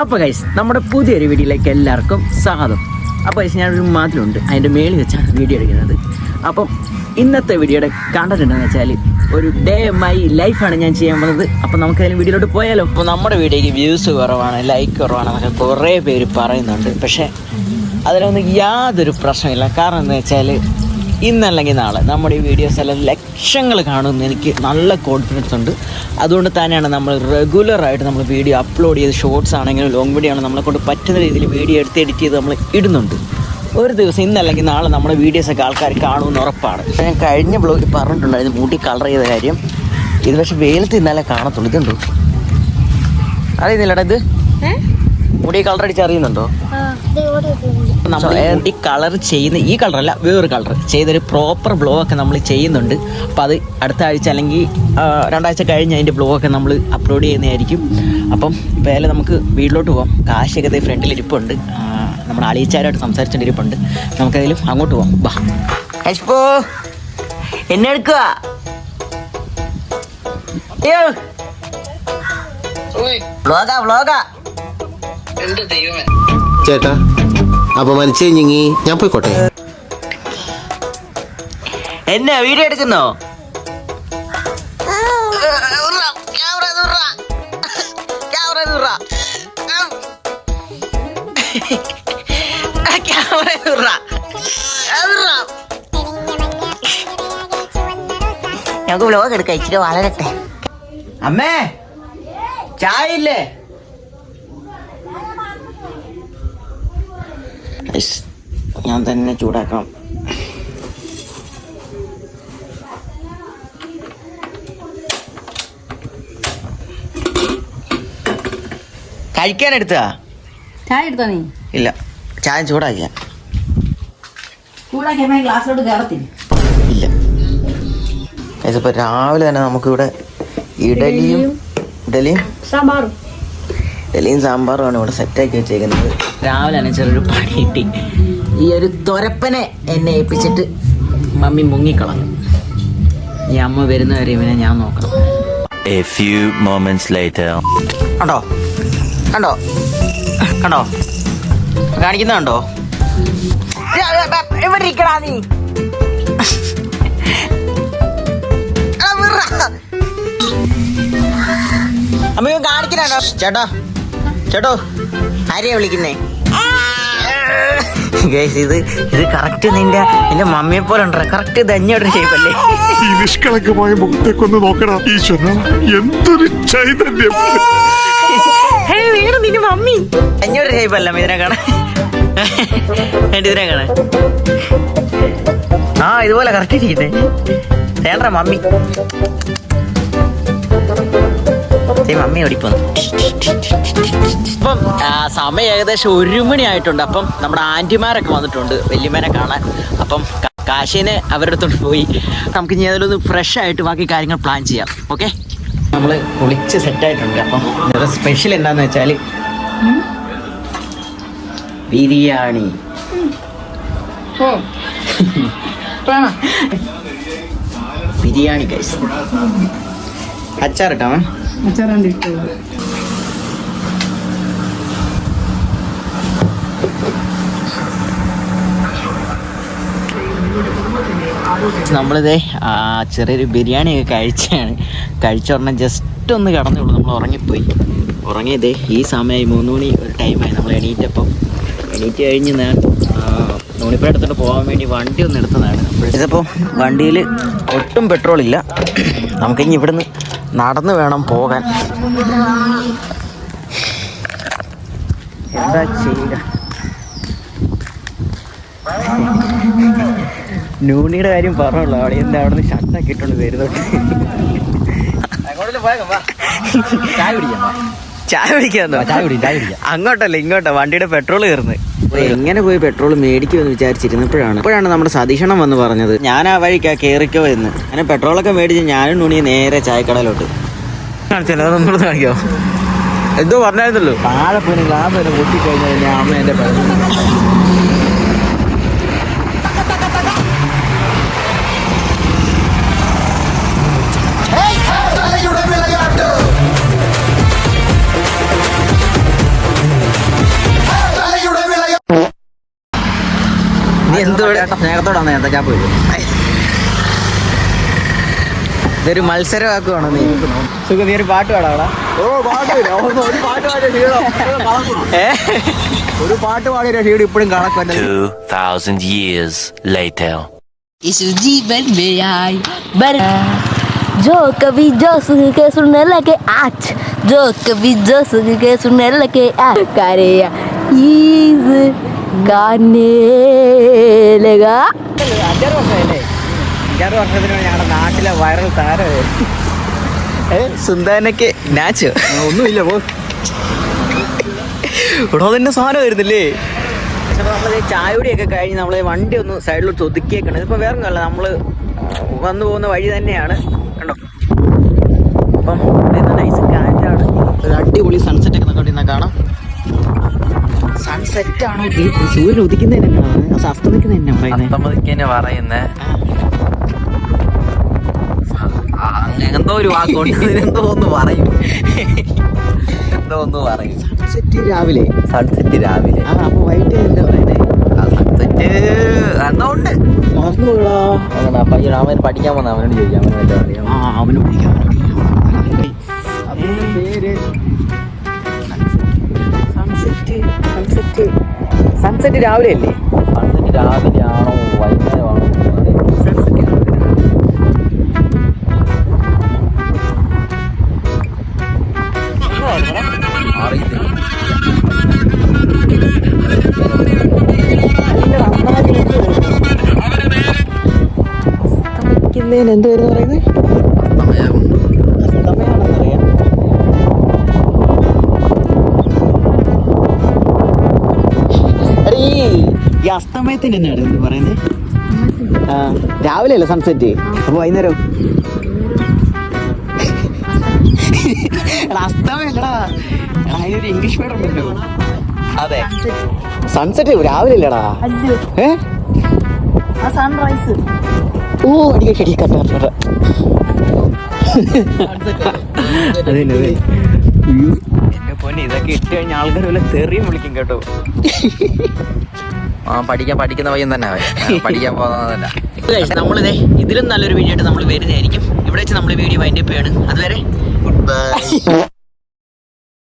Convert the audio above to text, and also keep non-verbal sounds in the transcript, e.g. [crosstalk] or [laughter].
അപ്പോൾ ഗൈസ് നമ്മുടെ പുതിയൊരു വീഡിയോയിലേക്ക് എല്ലാവർക്കും സ്വാഗതം. അപ്പോൾ ഗൈസ് ഞാനൊരു മാതിലുണ്ട് അതിന്റെ മേളിൽ വെച്ചാണ് വീഡിയോ എടുക്കുന്നത്. അപ്പം ഇന്നത്തെ വീഡിയോയുടെ എന്താണെന്ന് വെച്ചാൽ ഒരു ഡേ മൈ ലൈഫാണ് ഞാൻ ചെയ്യാൻ പോകുന്നത്. അപ്പം നമുക്ക് അതിന് വീഡിയോയിലോട്ട് പോയാലോ? അപ്പോൾ നമ്മുടെ വീഡിയോയ്ക്ക് വ്യൂസ് കുറവാണ് ലൈക്ക് കുറവാണ് കുറവാണെന്നൊക്കെ കുറേ പേര് പറയുന്നുണ്ട്. പക്ഷേ അതിലൊന്നും യാതൊരു പ്രശ്നമില്ല കാരണം എന്താ വെച്ചാൽ ഇന്നല്ലെങ്കിൽ നാളെ. നമ്മുടെ ഈ വീഡിയോസ് എല്ലാം ലക്ഷങ്ങൾ കാണുമെന്ന് എനിക്ക് നല്ല കോൺഫിഡൻസ് ഉണ്ട്. അതുകൊണ്ട് തന്നെയാണ് നമ്മൾ റെഗുലറായിട്ട് നമ്മൾ വീഡിയോ അപ്ലോഡ് ചെയ്ത് ഷോർട്സ് ആണെങ്കിലും ലോങ് വീഡിയോ ആണെങ്കിലും നമ്മളെ കൊണ്ട് പറ്റുന്ന രീതിയിൽ വീഡിയോ എടുത്ത് എഡിറ്റ് ചെയ്ത് നമ്മൾ ഇടുന്നുണ്ട്. ഒരു ദിവസം ഇന്നല്ലെങ്കിൽ നാളെ നമ്മുടെ വീഡിയോസൊക്കെ ആൾക്കാർ കാണുമെന്ന് ഉറപ്പാണ്. ഞാൻ കഴിഞ്ഞ ബ്ലോഗിൽ പറഞ്ഞിട്ടുണ്ടായിരുന്നു മൂട്ടി കളർ ചെയ്ത കാര്യം. ഇത് പക്ഷേ വെയിലത്ത് ഇന്നലെ കാണത്തുള്ളൂ. ഇതുണ്ടോ അറിയുന്നില്ലടാ ഇത്? മുടി കളർ അടിച്ച് അറിയുന്നുണ്ടോ? നമ്മൾ ഈ കളർ ചെയ്യുന്ന ഈ കളറല്ല വേറൊരു കളർ ചെയ്തൊരു പ്രോപ്പർ ബ്ലോ ഒക്കെ നമ്മൾ ചെയ്യുന്നുണ്ട്. അപ്പോൾ അത് അടുത്ത ആഴ്ച അല്ലെങ്കിൽ രണ്ടാഴ്ച കഴിഞ്ഞ് അതിന്റെ ബ്ലോ ഒക്കെ നമ്മൾ അപ്ലോഡ് ചെയ്യുന്നതായിരിക്കും. അപ്പം വേല നമുക്ക് വീട്ടിലോട്ട് പോകാം കാശൊക്കെ ഫ്രണ്ടിൽ ഇരിപ്പുണ്ട്. നമ്മൾ നമ്മുടെ അളിയിച്ചാരായിട്ട് സംസാരിച്ചുകൊണ്ട് ഇരിപ്പുണ്ട്. നമുക്കതിലും അങ്ങോട്ട് പോകാം ബാ. യശ്പോ എന്നെ എടുക്കുക വ്ളോഗാ വ്ളോഗാ. എന്റെ ചേട്ടാ അപ്പൊ മരിച്ചു കഴിഞ്ഞെങ്കി ഞാൻ പോയിക്കോട്ടെ? എന്നാ വീഡിയോ എടുക്കുന്നോ? ഞങ്ങൾക്ക് വ്ലോഗ് എടുക്കാം ഇച്ചിരി വളരട്ടെ. അമ്മേ ചായ ഇല്ലേ? ഞാൻ തന്നെ ചൂടാക്കാം. കഴിക്കാൻ എടുത്താ ചായ എടുത്തോ നീ? ഇല്ല. ചായ ചൂടാക്കിയ. ചൂടാക്കിയപ്പോ ഗ്ലാസ്സിലോട്ട് കയറത്തില്ല ഇല്ല. ഇപ്പൊ രാവിലെ തന്നെ നമുക്കിവിടെ ഇഡലിയും ഇഡലിയും സാമ്പാറും. ഇഡലിയും സാമ്പാറുമാണ് ഇവിടെ സെറ്റാക്കി വെച്ചേക്കുന്നത്. രാവിലെ തന്നെ ചെറിയൊരു പണി കിട്ടി. ഈ ഒരു തൊരപ്പനെ എന്നെ ഏൽപ്പിച്ചിട്ട് മമ്മി മുങ്ങിക്കളഞ്ഞു. ഈ അമ്മ വരുന്ന വരുന്നവരെ ഇവനെ ഞാൻ നോക്കണം. A few moments later. കണ്ടോ? കണ്ടോ? കണ്ടോ? കാണിക്കുന്നുണ്ടോ? ഇവിടെ ഇരിക്കടാ നീ. അമ്മ കാണിക്കണോ ചേട്ടോ ചേട്ടോ ആരെയാ വിളിക്കുന്നേ? ഗൈസ് ഇത് ഇത് കറക്റ്റ് നിന്റെ നിന്റെ മമ്മിയെ പോലെ ഉണ്ടോ കറക്റ്റ് ധന്യോടെ ഷേപ്പല്ലേ ഈ നിഷ്കളങ്കമായ മുഖത്തേക്കൊന്ന് നോക്കണം ഈശ്വര. എന്തൊരു ചൈതന്യം. നിന്റെ മമ്മി. ധന്യോടെ ഷേപ്പല്ല അല്ല ഇതിനെ കാണാൻ? ഇതിനെ കാണാൻ. ആ ഇതുപോലെ കറക്റ്റ് ഇരിക്കുന്നേ. വേണ്ട മമ്മി. മമ്മി ഓടിപ്പോന്നു ഇപ്പം ആ, സമയം ഏകദേശം ഒരു മണി ആയിട്ടുണ്ട് അപ്പം നമ്മുടെ ആന്റിമാരൊക്കെ വന്നിട്ടുണ്ട് വല്യമ്മേനെ കാണാൻ അപ്പം കാശിനെ അവരുടെ അടുത്തോട്ട് പോയി നമുക്ക് ഇനി അതിലൊന്ന് ഫ്രഷ് ആയിട്ട് ബാക്കി കാര്യങ്ങൾ പ്ലാൻ ചെയ്യാം ഓക്കെ നമ്മൾ കുളിച്ച് സെറ്റായിട്ടുണ്ട് അപ്പം ഇന്നത്തെ സ്പെഷ്യൽ എന്താന്ന് വെച്ചാൽ ബിരിയാണി ബിരിയാണി കൈസ് അച്ചാറിട്ടാ അച്ചാറാണ്ട് ഇട്ടു നമ്മളിതേ ചെറിയൊരു ബിരിയാണിയൊക്കെ കഴിച്ചാണ്. കഴിച്ച ഉടനെ ജസ്റ്റ് ഒന്ന് കിടന്നുള്ളൂ. നമ്മൾ ഉറങ്ങിപ്പോയി. ഉറങ്ങിയതേ ഈ സമയമായി മൂന്ന് മണി ഒരു ടൈമായി. നമ്മൾ എണീറ്റപ്പം എണീറ്റ് കഴിഞ്ഞ് ഞാൻ നൂണിപ്പുഴ എടുത്തിട്ട് പോകാൻ വേണ്ടി വണ്ടി ഒന്ന് എടുത്തതാണ്. ഇതിപ്പോൾ വണ്ടിയിൽ ഒട്ടും പെട്രോൾ ഇല്ല. നമുക്കിനി ഇവിടുന്ന് നടന്ന് വേണം പോകാൻ. എന്താ ചെയ്യുക നൂണിയുടെ കാര്യം പറഞ്ഞുള്ളൂ അവിടെ എന്താ അവിടെ നിന്ന് ഷട്ടൊക്കെ ഇട്ടുണ്ട് വരുന്നുണ്ട് ചായ കുടിക്കാന്നോ ചായ കുടി ചായ കുടിക്കാം. അങ്ങോട്ടല്ല ഇങ്ങോട്ടാ. വണ്ടിയുടെ പെട്രോൾ കയറുന്നത്. എങ്ങനെ പോയി പെട്രോൾ മേടിക്കുമെന്ന് വിചാരിച്ചിരുന്നപ്പോഴാണ് ഇപ്പോഴാണ് നമ്മുടെ സതീഷണം വന്ന് പറഞ്ഞത് ഞാൻ ആ വഴിക്കാ കയറിക്കോ എന്ന്. അങ്ങനെ പെട്രോളൊക്കെ മേടിച്ച് ഞാനും നുണി നേരെ ചായക്കടയിലോട്ട്. കാണിച്ചല്ലോ അതൊന്നും കാണിക്കോ? എന്തോ പറഞ്ഞായിരുന്നല്ലോ. താഴെ പോയി ഗ്ലാസ് തന്നെ പൊട്ടിക്കഴിഞ്ഞാൽ അമ്മ എന്റെ എന്തോ സ്നേഹത്തോടെ വന്നേ എന്താ ഞാൻ പോയി ഇതൊരു മത്സരമാക്കുവാണോ നീ സുഖ നീ ഒരു പാട്ട് പാടാ ഓ പാട്ടില്ല ഒരു പാട്ട് പാടിയ ക്ഷീണം ഏ ഒരു പാട്ട് പാടിയ ക്ഷീണം ഇപ്പോഴും കണക്ക് 2,000 years later. इस जीवन में आई बर जो कभी जो सुन के सुनने लगे आज जो कभी जो सुन के सुनने लगे आज करे കാനേലക. അഞ്ചാറ് വർഷമല്ലേ അഞ്ചാറ് വർഷത്തിന് ഞങ്ങളുടെ നാട്ടിലെ വൈറൽ താരമായിരുന്നു സുന്ദാനക്ക് നാച്ച്? ഒന്നുമില്ല പോ. ഇവിടെ തന്നെ സാധനം വരുന്നില്ലേ നമ്മൾ ചായയുടെയൊക്കെ കഴിഞ്ഞ് നമ്മൾ വണ്ടി ഒന്ന് സൈഡിലോട്ട് ഒതുക്കിയേക്കണം. ഇതിപ്പോൾ വേറെ ഒന്നുമല്ല നമ്മൾ വന്നു പോകുന്ന വഴി തന്നെയാണ്. കണ്ടോ? അപ്പം നൈസ് കാറ്റാണ് അടിപൊളി സൺസെറ്റ് ഒക്കെ നമുക്ക് കാണാം. സൺസെറ്റ് ആണോ സൂര്യൻ ഉദിക്കുന്നതിന് എന്നാണ് അസ്തമിക്കുന്നത് തന്നെ പറയുന്നത് എന്തോ ഒരു വാക്കുണ്ട് എന്തോ ഒന്ന് പറയും. എന്തോ ഒന്ന് പറയും. സൺസെറ്റ് രാവിലെ. സൺസെറ്റ് രാവിലെ. ആ അപ്പൊ വൈകിട്ട് എന്താ പറയുന്നത് സൺസെറ്റ് എന്തോ ഉണ്ട്. അവൻ പഠിക്കാൻ വന്ന അവനോട് ചോദിക്കാം. അവന് അറിയാമോ ആ അവന് വിളിക്കാം സൺസെറ്റ് സൺസെറ്റ് രാവിലെ അല്ലേ? സൺസെറ്റ് രാവിലെ ആണോ? വൈകുന്നേരമാണോ അറിയില്ല. സൺസെറ്റ് അറിയത്തില്ല അസ്തമിക്കുന്നതിന് എന്തുവായിരുന്നു പറയുന്നത്? ഈ അസ്തമയത്തിന് എന്നാണ് എന്ത് പറയുന്നത്? ആ രാവിലെ അല്ലേ സൺസെറ്റ് അപ്പൊ വൈകുന്നേരം? അസ്തമയല്ലടാ. അതിനൊരു ഇംഗ്ലീഷ് വേർഡ് ഉണ്ടല്ലോ. അതെ. സൺസെറ്റ് രാവിലെ അല്ലടാ ഏ? സൺറൈസ് ഓ അടിக்க ശരി കട്ട കട്ട അതന്നെ അതെ. എന്റെ പൊന്നെ ഇതൊക്കെ ഇട്ട് കഴിഞ്ഞ ആൾക്കാർ വല്ല തെറിയും വിളിക്കും കേട്ടോ. [laughs] പഠിക്കാൻ പഠിക്കുന്ന പയ്യൻ തന്നെ പഠിക്കാൻ പോകുന്നതല്ല. [laughs] നമ്മളിതേ ഇതിലും നല്ലൊരു വീഡിയോ ആയിട്ട് നമ്മൾ വരുന്നതായിരിക്കും. ഇവിടെ വെച്ച് നമ്മൾ വീഡിയോ വൈൻഡപ്പ് ചെയ്യാണ്. അതുവരെ ഗുഡ് ബൈ [laughs]